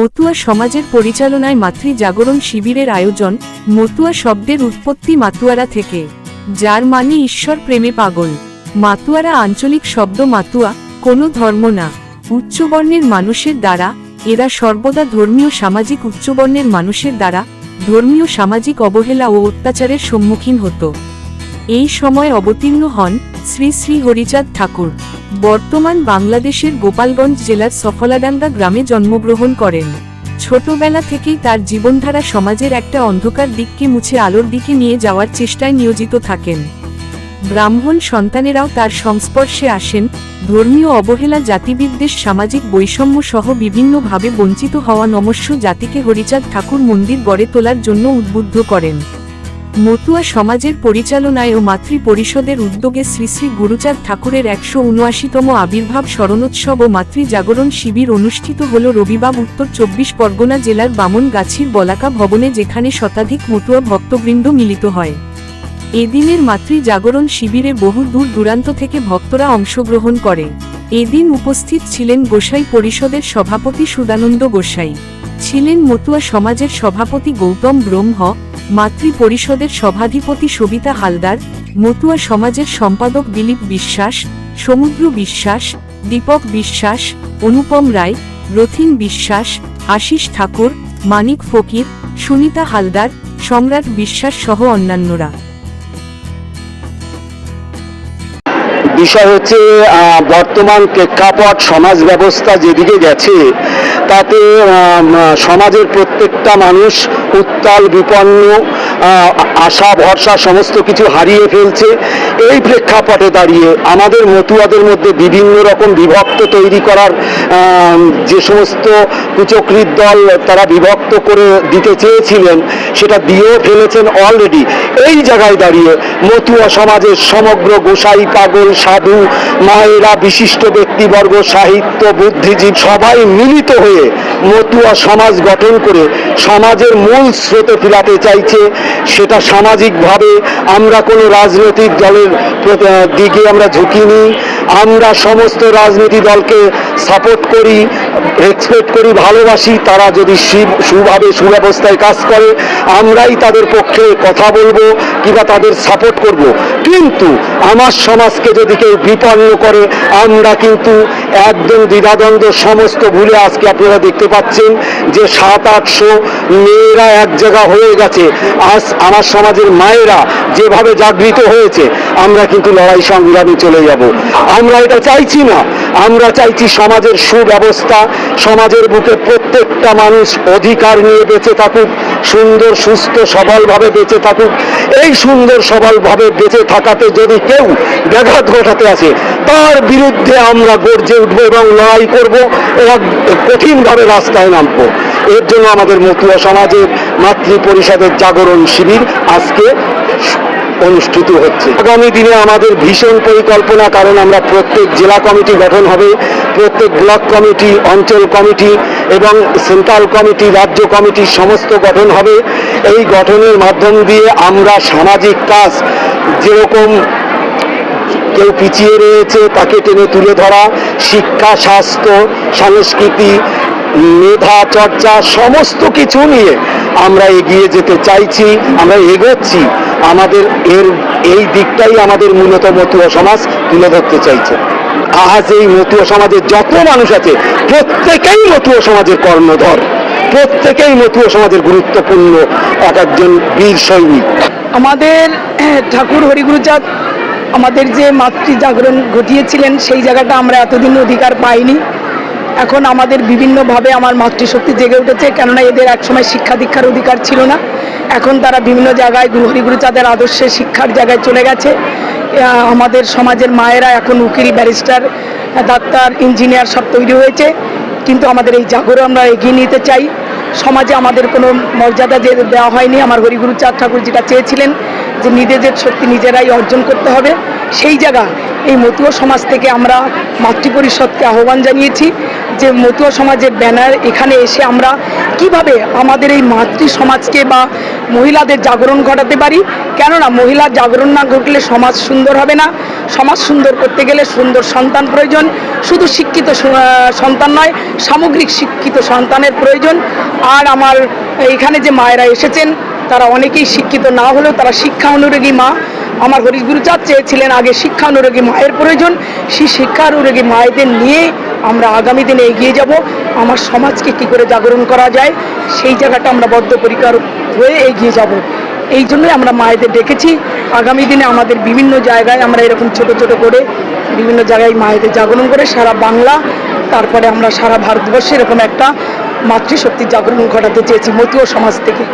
মতুয়া সমাজের পরিচালনায় মাতৃ জাগরণ শিবিরের আয়োজন, মতুয়া শব্দের উৎপত্তি মাতুয়ারা থেকে। যার মানে ঈশ্বর প্রেমে পাগল। মাতুয়ারা আঞ্চলিক শব্দ মাতুয়া, কোনো ধর্ম না। উচ্চবর্ণের মানুষের দ্বারা, এরা সর্বদা ধর্মীয় সামাজিক উচ্চবর্ণের মানুষের দ্বারা, ধর্মীয় সামাজিক অবহেলা ও অত্যাচারের সম্মুখীন হতো। এই সময় অবতীর্ণ হন শ্রী শ্রী হরিচাঁদ ঠাকুর। বর্তমান বাংলাদেশের গোপালগঞ্জ জেলার সফলাডাঙ্গা গ্রামে জন্মগ্রহণ করেন। ছোটবেলা থেকেই তার জীবনধারা সমাজের একটা অন্ধকার দিককে মুছে আলোর দিকে নিয়ে যাওয়ার চেষ্টায় নিয়োজিত থাকেন। ব্রাহ্মণ সন্তানেরাও তার সংস্পর্শে আসেন, ধর্মীয় অবহেলা, জাতিবিদ্বেষ, সামাজিক বৈষম্য সহ বিভিন্নভাবে বঞ্চিত হওয়া নমস্য জাতিকে হরিচাঁদ ঠাকুর মন্দির গড়ে তোলার জন্য উদ্বুদ্ধ করেন। মতুয়া সমাজের পরিচালনায় ও মাতৃ পরিষদের উদ্যোগে শ্রী শ্রী গুরুচাঁদ ঠাকুরের একশো উনআশিতম আবির্ভাব স্মরণোৎসব ও মাতৃ জাগরণ শিবির অনুষ্ঠিত হল রবিবার উত্তর চব্বিশ পরগনা জেলার বামনগাছির বলাকা ভবনে যেখানে শতাধিক মতুয়া ভক্তবৃন্দ মিলিত হয়। এদিনের মাতৃ জাগরণ শিবিরে বহু দূর দূরান্ত থেকে ভক্তরা অংশগ্রহণ করে। এদিন উপস্থিত ছিলেন গোসাই পরিষদের সভাপতি সুদানন্দ গোসাই। ছিলেন মতুয়া সমাজের সভাপতি গৌতম ব্রহ্ম মাতৃ পরিষদের সভাধিপতি সবিতা হালদার, মতুয়া সমাজের সম্পাদক দিলীপ বিশ্বাস, সমুদ্র বিশ্বাস, দীপক বিশ্বাস, অনুপম রায়, রথিন বিশ্বাস, আশিস ঠাকুর, মানিক ফকির, সুনিতা হালদার, সম্রাট বিশ্বাস সহ অন্যান্যরা। বিষয় হচ্ছে বর্তমান প্রেক্ষাপট সমাজ ব্যবস্থা যেদিকে গেছে তাতে সমাজের প্রত্যেকটা মানুষ উত্তাল বিপন্ন আশা, ভরসা, সমস্ত কিছু হারিয়ে ফেলছে। এই প্রেক্ষাপটে দাঁড়িয়ে আমাদের মতুয়াদের মধ্যে বিভিন্ন রকম বিভক্ত তৈরি করার যে সমস্ত কুচক্রির দল তারা বিভক্ত করে দিতে চেয়েছিলেন, সেটা দিয়েও ফেলেছেন অলরেডি এই জায়গায় দাঁড়িয়ে মতুয়া সমাজের সমগ্র গোসাই, পাগল, সাধু, মায়েরা, বিশিষ্ট ব্যক্তিবর্গ, সাহিত্য, বুদ্ধিজীব সবাই মিলিত হয়ে মতুয়া সমাজ গঠন করে সমাজের মূল স্রোতে ফিরাতে চাইছে, সেটা সামাজিকভাবে আমরা কোনো রাজনৈতিক দলের দিকে আমরা ঝুঁকি নিই আমরা সমস্ত রাজনীতি দলকে সাপোর্ট করি রেসপেক্ট করি, ভালোবাসি। তারা যদি সুভাবে, সুব্যবস্থায় কাজ করে, আমরাই তাদের পক্ষে কথা বলব কিংবা তাদের সাপোর্ট করব। কিন্তু আমার সমাজকে যদি কেউ বিপন্ন করে, আমরা কিন্তু একদম দ্বিধাদ্বন্দ্ব, সমস্ত ভুলে আজকে আপনারা দেখতে পাচ্ছেন যে সাত আটশো মেয়েরা এক জায়গা হয়ে গেছে। আজ আমার সমাজের মায়েরা যেভাবে জাগৃত হয়েছে, আমরা কিন্তু লড়াই সংগ্রামে চলে যাব। আমরা এটা চাইছি না। আমরা চাইছি সমাজের সুব্যবস্থা, সমাজের বুকে প্রত্যেকটা মানুষ অধিকার নিয়ে বেঁচে থাকুক, সুন্দর, সুস্থ, সবলভাবে বেঁচে থাকুক। এই সুন্দর, সবলভাবে বেঁচে থাকাতে যদি কেউ ব্যাঘাত ঘটাতে আসে, তার বিরুদ্ধে আমরা গর্জে উঠবো এবং লড়াই করব এবং কঠিনভাবে রাস্তায় নামবো। এর জন্য আমাদের মতুয়া সমাজের মাতৃ পরিষদের জাগরণ শিবির আজকে অনুষ্ঠিত হচ্ছে। আগামী দিনে আমাদের ভীষণ পরিকল্পনা, কারণ আমরা প্রত্যেক জেলা কমিটি গঠন হবে, প্রত্যেক ব্লক কমিটি, অঞ্চল কমিটি এবং সেন্ট্রাল কমিটি, রাজ্য কমিটি সমস্ত গঠন হবে। এই গঠনের মাধ্যম দিয়ে আমরা সামাজিক কাজ যেরকম কেউ পিছিয়ে রয়েছে তাকে টেনে তুলে ধরা, শিক্ষা, স্বাস্থ্য, সংস্কৃতি মেধা, চর্চা, সমস্ত কিছু নিয়ে আমরা এগিয়ে যেতে চাইছি, আমরা এগোচ্ছি। আমাদের এর, এই দিকটাই আমাদের মূলত মতুয়া সমাজ তুলে ধরতে চাইছে। আজ এই মতুয়া সমাজের যত মানুষ আছে, প্রত্যেকেই মতুয়া সমাজের কর্ণধর। প্রত্যেকেই মতুয়া সমাজের গুরুত্বপূর্ণ এক একজন বীর সৈনিক। আমাদের ঠাকুর হরিগুরুচাঁদ আমাদের যে মাতৃ জাগরণ ঘটিয়েছিলেন, সেই জায়গাটা আমরা এতদিন অধিকার পাইনি। এখন আমাদের বিভিন্নভাবে আমার মাতৃশক্তি জেগে উঠেছে, কেননা এদের একসময় শিক্ষা দীক্ষার অধিকার ছিল না। এখন তারা বিভিন্ন জায়গায় গুরু হরিগুরুচাঁদের আদর্শে শিক্ষার জায়গায় চলে গেছে। আমাদের সমাজের মায়েরা এখন উকিল, ব্যারিস্টার, ডাক্তার, ইঞ্জিনিয়ার সব তৈরি হয়েছে। কিন্তু আমাদের এই জাগরণ আমরা এগিয়ে নিতে চাই। সমাজে আমাদের কোনো মর্যাদা যে দেওয়া হয়নি, আমার হরিগুরু চাঁদ ঠাকুর যেটা চেয়েছিলেন যে নিজেদের শক্তি নিজেরাই অর্জন করতে হবে। সেই জায়গা, এই মতুয়া সমাজ থেকে আমরা মাতৃপরিষদকে আহ্বান জানিয়েছি যে মতুয়া সমাজের ব্যানার এখানে এসে আমরা কীভাবে আমাদের এই মাতৃ সমাজকে বা মহিলাদের জাগরণ ঘটাতে পারি। কেননা মহিলার জাগরণ না ঘটলে সমাজ সুন্দর হবে না। সমাজ সুন্দর করতে গেলে সুন্দর সন্তান প্রয়োজন। শুধু শিক্ষিত সন্তান নয়, সামগ্রিক শিক্ষিত সন্তানের প্রয়োজন। আর আমার এখানে যে মায়েরা এসেছেন তারা অনেকেই শিক্ষিত, না হলেও তারা শিক্ষা অনুরাগী মা। আমার হরিগুরুচাঁদ চেয়েছিলেন আগে শিক্ষা অনুরাগী মায়ের প্রয়োজন, সেই শিক্ষা অনুরাগী মায়েদের নিয়ে আমরা আগামী দিনে এগিয়ে যাব। আমার সমাজকে কী করে জাগরণ করা যায়, সেই জায়গাটা আমরা বদ্ধপরিকর হয়ে এগিয়ে যাব। এই জন্যই আমরা মায়েদের ডেকেছি। আগামী দিনে আমাদের বিভিন্ন জায়গায় আমরা এরকম ছোট ছোট করে বিভিন্ন জায়গায় মায়েদের জাগরণ করে সারা বাংলা, তারপরে আমরা সারা ভারতবর্ষে এরকম একটা মাতৃশক্তির জাগরণ ঘটাতে চেয়েছি মতীয় সমাজ থেকে।